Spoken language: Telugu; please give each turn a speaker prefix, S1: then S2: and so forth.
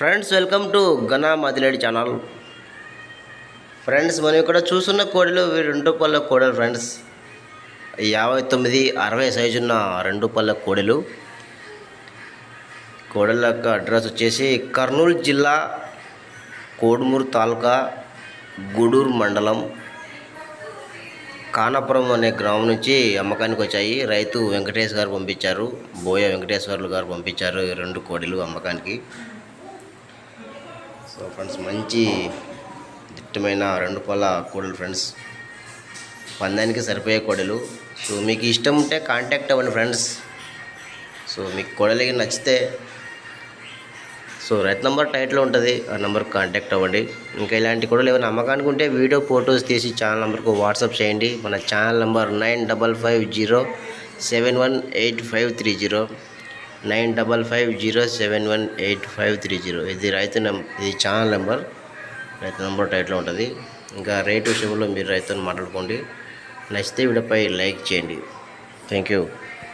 S1: ఫ్రెండ్స్ వెల్కమ్ టు గనా మదిలేడి ఛానల్. ఫ్రెండ్స్ మనం ఇక్కడ చూస్తున్న కోడిలు రెండు పళ్ళ కోడలు ఫ్రెండ్స్. యాభై తొమ్మిది అరవై సైజు ఉన్న రెండు పళ్ళ కోడలు. కోడల యొక్క అడ్రస్ వచ్చేసి కర్నూలు జిల్లా కోడుమూరు తాలూకా గూడూరు మండలం. కానాపురం అనే గ్రామం నుంచి అమ్మకానికి వచ్చాయి. రైతు వెంకటేష్ గారు పంపించారు. బోయ వెంకటేశ్వర్లు గారు పంపించారు రెండు కోడిలు అమ్మకానికి. సో ఫ్రెండ్స్ మంచి దిట్టమైన రెండు పొల కోడలు ఫ్రెండ్స్ పందానికి సరిపోయే కోడలు. సో మీకు ఇష్టం ఉంటే కాంటాక్ట్ అవ్వండి ఫ్రెండ్స్ సో మీకు కోడలికి నచ్చితే. సో రైతు నెంబర్ టైట్లో ఉంటుంది ఆ నెంబర్కి కాంటాక్ట్ అవ్వండి. ఇంకా ఇలాంటి కూడా ఏమైనా అమ్మకానికి ఉంటే వీడియో ఫొటోస్ తీసి ఛానల్ నెంబర్కు వాట్సాప్ చేయండి. మన channel number nine double five zero seven one eight five three zero. Nine double five zero seven one eight five three zero. ఇది రైతు నెంబర్ ఇది ఛానల్ నెంబర్. రైతు నెంబర్ టైట్లో ఉంటుంది. ఇంకా రేటు విషయంలో మీరు రైతుని మాట్లాడుకోండి. నచ్చితే వీడియోపై లైక్ చేయండి. Thank you.